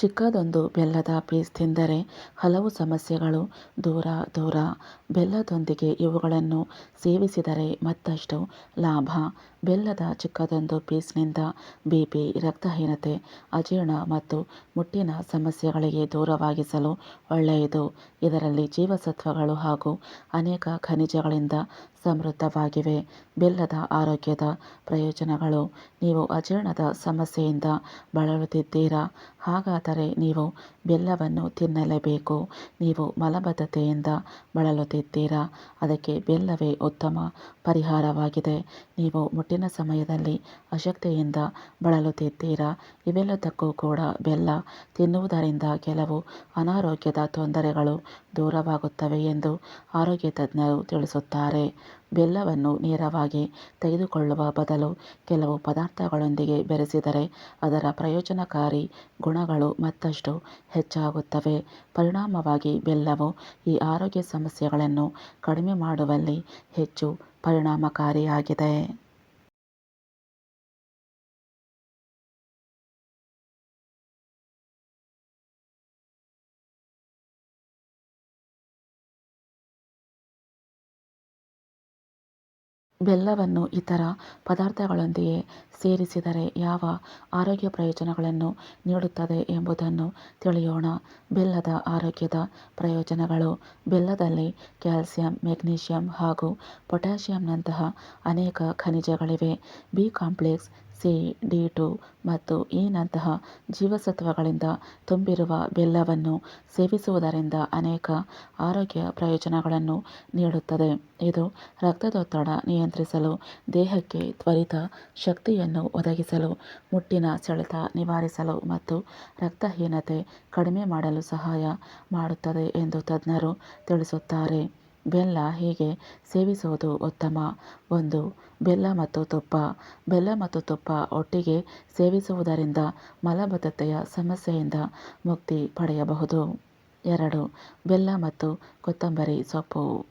ಚಿಕ್ಕದೊಂದು ಬೆಲ್ಲದ ಪೀಸ್ ತಿಂದರೆ ಹಲವು ಸಮಸ್ಯೆಗಳು ದೂರ ದೂರ. ಬೆಲ್ಲದೊಂದಿಗೆ ಇವುಗಳನ್ನು ಸೇವಿಸಿದರೆ ಮತ್ತಷ್ಟು ಲಾಭ. ಬೆಲ್ಲದ ಚಿಕ್ಕದೊಂದು ಪೀಸ್ನಿಂದ ಬಿ ಪಿ ರಕ್ತಹೀನತೆ, ಅಜೀರ್ಣ ಮತ್ತು ಮುಟ್ಟಿನ ಸಮಸ್ಯೆಗಳಿಗೆ ದೂರವಾಗಿಸಲು ಒಳ್ಳೆಯದು. ಇದರಲ್ಲಿ ಜೀವಸತ್ವಗಳು ಹಾಗೂ ಅನೇಕ ಖನಿಜಗಳಿಂದ ಸಮೃದ್ಧವಾಗಿವೆ. ಬೆಲ್ಲದ ಆರೋಗ್ಯದ ಪ್ರಯೋಜನಗಳು. ನೀವು ಅಜೀರ್ಣದ ಸಮಸ್ಯೆಯಿಂದ ಬಳಲುತ್ತಿದ್ದೀರಾ? ಹಾಗಾದರೆ ನೀವು ಬೆಲ್ಲವನ್ನು ತಿನ್ನಲೇಬೇಕು. ನೀವು ಮಲಬದ್ಧತೆಯಿಂದ ಬಳಲುತ್ತಿದ್ದೀರಾ? ಅದಕ್ಕೆ ಬೆಲ್ಲವೇ ಉತ್ತಮ. ಪರಿಹಾರವಾಗಿದೆ. ನೀವು ಮುಟ್ಟಿನ ಸಮಯದಲ್ಲಿ ಅಶಕ್ತಿಯಿಂದ ಬಳಲುತ್ತಿದ್ದೀರಾ? ಇವೆಲ್ಲದಕ್ಕೂ ಕೂಡ ಬೆಲ್ಲ ತಿನ್ನುವುದರಿಂದ ಕೆಲವು ಅನಾರೋಗ್ಯದ ತೊಂದರೆಗಳು ದೂರವಾಗುತ್ತವೆ ಎಂದು ಆರೋಗ್ಯ ತಜ್ಞರು ತಿಳಿಸುತ್ತಾರೆ. ಬೆಲ್ಲವನ್ನು ನೇರವಾಗಿ ತೆಗೆದುಕೊಳ್ಳುವ ಬದಲು ಕೆಲವು ಪದಾರ್ಥಗಳೊಂದಿಗೆ ಬೆರೆಸಿದರೆ ಅದರ ಪ್ರಯೋಜನಕಾರಿ ಗುಣಗಳು ಮತ್ತಷ್ಟು ಹೆಚ್ಚಾಗುತ್ತವೆ. ಪರಿಣಾಮವಾಗಿ ಬೆಲ್ಲವು ಈ ಆರೋಗ್ಯ ಸಮಸ್ಯೆಗಳನ್ನು ಕಡಿಮೆ ಮಾಡುವಲ್ಲಿ ಹೆಚ್ಚು ಪರಿಣಾಮಕಾರಿಯಾಗಿದೆ. ಬೆಲ್ಲವನ್ನು ಇತರ ಪದಾರ್ಥಗಳೊಂದಿಗೆ ಸೇರಿಸಿದರೆ ಯಾವ ಆರೋಗ್ಯ ಪ್ರಯೋಜನಗಳನ್ನು ನೀಡುತ್ತದೆ ಎಂಬುದನ್ನು ತಿಳಿಯೋಣ. ಬೆಲ್ಲದ ಆರೋಗ್ಯದ ಪ್ರಯೋಜನಗಳು ಬೆಲ್ಲದಲ್ಲಿ ಕ್ಯಾಲ್ಸಿಯಂ, ಮೆಗ್ನೀಷಿಯಂ ಹಾಗೂ ಪೊಟ್ಯಾಷಿಯಂನಂತಹ ಅನೇಕ ಖನಿಜಗಳಿವೆ. B complex C D two ಮತ್ತು ಇನಂತಹ ನಂತಹ ಜೀವಸತ್ವಗಳಿಂದ ತುಂಬಿರುವ ಬೆಲ್ಲವನ್ನು ಸೇವಿಸುವುದರಿಂದ ಅನೇಕ ಆರೋಗ್ಯ ಪ್ರಯೋಜನಗಳನ್ನು ನೀಡುತ್ತದೆ. ಇದು ರಕ್ತದೊತ್ತಡ ನಿಯಂತ್ರಿಸಲು, ದೇಹಕ್ಕೆ ತ್ವರಿತ ಶಕ್ತಿಯನ್ನು ಒದಗಿಸಲು, ಮುಟ್ಟಿನ ಸೆಳೆತ ನಿವಾರಿಸಲು ಮತ್ತು ರಕ್ತಹೀನತೆ ಕಡಿಮೆ ಮಾಡಲು ಸಹಾಯ ಮಾಡುತ್ತದೆ ಎಂದು ತಜ್ಞರು ತಿಳಿಸುತ್ತಾರೆ. ಬೆಲ್ಲ ಹೀಗೆ ಸೇವಿಸುವುದು ಉತ್ತಮ. ಒಂದು, ಬೆಲ್ಲ ಮತ್ತು ತುಪ್ಪ. ಬೆಲ್ಲ ಮತ್ತು ತುಪ್ಪ ಒಟ್ಟಿಗೆ ಸೇವಿಸುವುದರಿಂದ ಮಲಬದ್ಧತೆಯ ಸಮಸ್ಯೆಯಿಂದ ಮುಕ್ತಿ ಪಡೆಯಬಹುದು. ಎರಡು, ಬೆಲ್ಲ ಮತ್ತು ಕೊತ್ತಂಬರಿ ಸೊಪ್ಪು.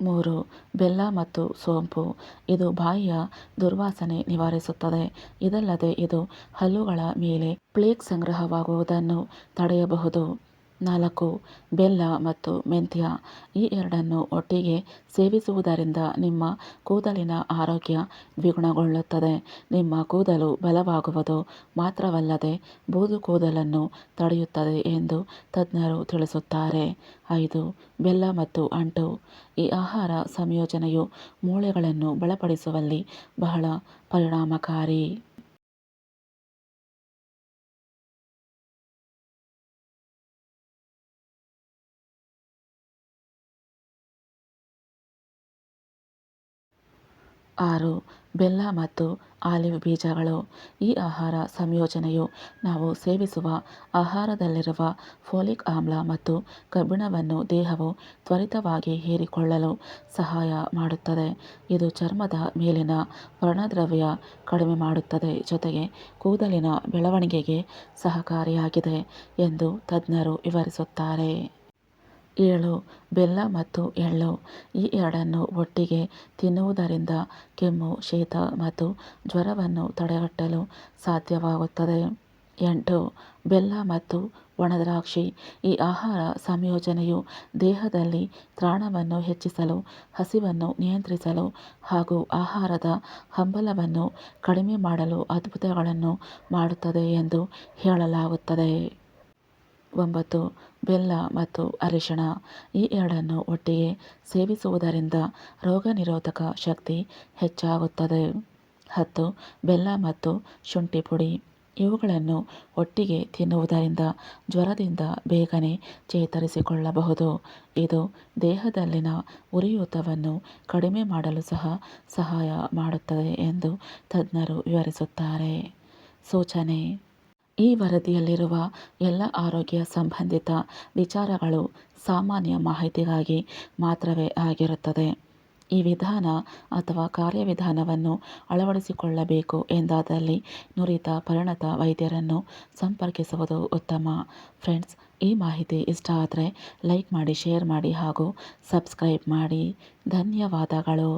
ಮೂರು, ಬೆಲ್ಲ ಮತ್ತು ಸೋಂಪು. ಇದು ಬಾಯಿಯ ದುರ್ವಾಸನೆ ನಿವಾರಿಸುತ್ತದೆ. ಇದಲ್ಲದೆ ಇದು ಹಲ್ಲುಗಳ ಮೇಲೆ ಪ್ಲೇಕ್ ಸಂಗ್ರಹವಾಗುವುದನ್ನು ತಡೆಯಬಹುದು. ನಾಲ್ಕು, ಬೆಲ್ಲ ಮತ್ತು ಮೆಂತ್ಯ ಈ ಎರಡನ್ನು ಒಟ್ಟಿಗೆ ಸೇವಿಸುವುದರಿಂದ ನಿಮ್ಮ ಕೂದಲಿನ ಆರೋಗ್ಯ ದ್ವಿಗುಣಗೊಳ್ಳುತ್ತದೆ. ನಿಮ್ಮ ಕೂದಲು ಬಲವಾಗುವುದು ಮಾತ್ರವಲ್ಲದೆ ಬೂದು ಕೂದಲನ್ನು ತಡೆಯುತ್ತದೆ ಎಂದು ತಜ್ಞರು ತಿಳಿಸುತ್ತಾರೆ. ಐದು, ಬೆಲ್ಲ ಮತ್ತು ಅಂಟು ಈ ಆಹಾರ ಸಂಯೋಜನೆಯು ಮೂಳೆಗಳನ್ನು ಬಲಪಡಿಸುವಲ್ಲಿ ಬಹಳ ಪರಿಣಾಮಕಾರಿ. ಆರು, ಬೆಲ್ಲ ಮತ್ತು ಆಲಿವ್ ಬೀಜಗಳು. ಈ ಆಹಾರ ಸಂಯೋಜನೆಯು ನಾವು ಸೇವಿಸುವ ಆಹಾರದಲ್ಲಿರುವ ಫೋಲಿಕ್ ಆಮ್ಲ ಮತ್ತು ಕಬ್ಬಿಣವನ್ನು ದೇಹವು ತ್ವರಿತವಾಗಿ ಹೀರಿಕೊಳ್ಳಲು ಸಹಾಯ ಮಾಡುತ್ತದೆ. ಇದು ಚರ್ಮದ ಮೇಲಿನ ವರ್ಣದ್ರವ್ಯ ಕಡಿಮೆ ಮಾಡುತ್ತದೆ, ಜೊತೆಗೆ ಕೂದಲಿನ ಬೆಳವಣಿಗೆಗೆ ಸಹಕಾರಿಯಾಗಿದೆ ಎಂದು ತಜ್ಞರು ವಿವರಿಸುತ್ತಾರೆ. ಏಳು, ಬೆಲ್ಲ ಮತ್ತು ಎಳ್ಳು. ಈ ಎರಡನ್ನು ಒಟ್ಟಿಗೆ ತಿನ್ನುವುದರಿಂದ ಕೆಮ್ಮು, ಶೀತ ಮತ್ತು ಜ್ವರವನ್ನು ತಡೆಗಟ್ಟಲು ಸಾಧ್ಯವಾಗುತ್ತದೆ. ಎಂಟು, ಬೆಲ್ಲ ಮತ್ತು ಒಣದ್ರಾಕ್ಷಿ. ಈ ಆಹಾರ ಸಂಯೋಜನೆಯು ದೇಹದಲ್ಲಿ ತ್ರಾಣವನ್ನು ಹೆಚ್ಚಿಸಲು, ಹಸಿವನ್ನು ನಿಯಂತ್ರಿಸಲು ಹಾಗೂ ಆಹಾರದ ಹಂಬಲವನ್ನು ಕಡಿಮೆ ಮಾಡಲು ಅದ್ಭುತಗಳನ್ನು ಮಾಡುತ್ತದೆ ಎಂದು ಹೇಳಲಾಗುತ್ತದೆ. ಒಂಬತ್ತು, ಬೆಲ್ಲ ಮತ್ತು ಅರಿಶಿಣ ಈ ಎರಡನ್ನು ಒಟ್ಟಿಗೆ ಸೇವಿಸುವುದರಿಂದ ರೋಗನಿರೋಧಕ ಶಕ್ತಿ ಹೆಚ್ಚಾಗುತ್ತದೆ. ಹತ್ತು, ಬೆಲ್ಲ ಮತ್ತು ಶುಂಠಿ ಪುಡಿ ಇವುಗಳನ್ನು ಒಟ್ಟಿಗೆ ತಿನ್ನುವುದರಿಂದ ಜ್ವರದಿಂದ ಬೇಗನೆ ಚೇತರಿಸಿಕೊಳ್ಳಬಹುದು. ಇದು ದೇಹದಲ್ಲಿನ ಉರಿಯೂತವನ್ನು ಕಡಿಮೆ ಮಾಡಲು ಸಹ ಸಹಾಯ ಮಾಡುತ್ತದೆ ಎಂದು ತಜ್ಞರು ವಿವರಿಸುತ್ತಾರೆ. ಸೂಚನೆ ಈ ವರದಿಯಲ್ಲಿರುವ ಎಲ್ಲ ಆರೋಗ್ಯ ಸಂಬಂಧಿತ ವಿಚಾರಗಳು ಸಾಮಾನ್ಯ ಮಾಹಿತಿಗಾಗಿ ಮಾತ್ರವೇ ಆಗಿರುತ್ತದೆ. ಈ ವಿಧಾನ ಅಥವಾ ಕಾರ್ಯವಿಧಾನವನ್ನು ಅಳವಡಿಸಿಕೊಳ್ಳಬೇಕು ಎಂದಾದಲ್ಲಿ ನುರಿತ ಪರಿಣತ ವೈದ್ಯರನ್ನು ಸಂಪರ್ಕಿಸುವುದು ಉತ್ತಮ. ಫ್ರೆಂಡ್ಸ್, ಈ ಮಾಹಿತಿ ಇಷ್ಟ ಆದರೆ ಲೈಕ್ ಮಾಡಿ, ಶೇರ್ ಮಾಡಿ ಹಾಗೂ ಸಬ್ಸ್ಕ್ರೈಬ್ ಮಾಡಿ. ಧನ್ಯವಾದಗಳು.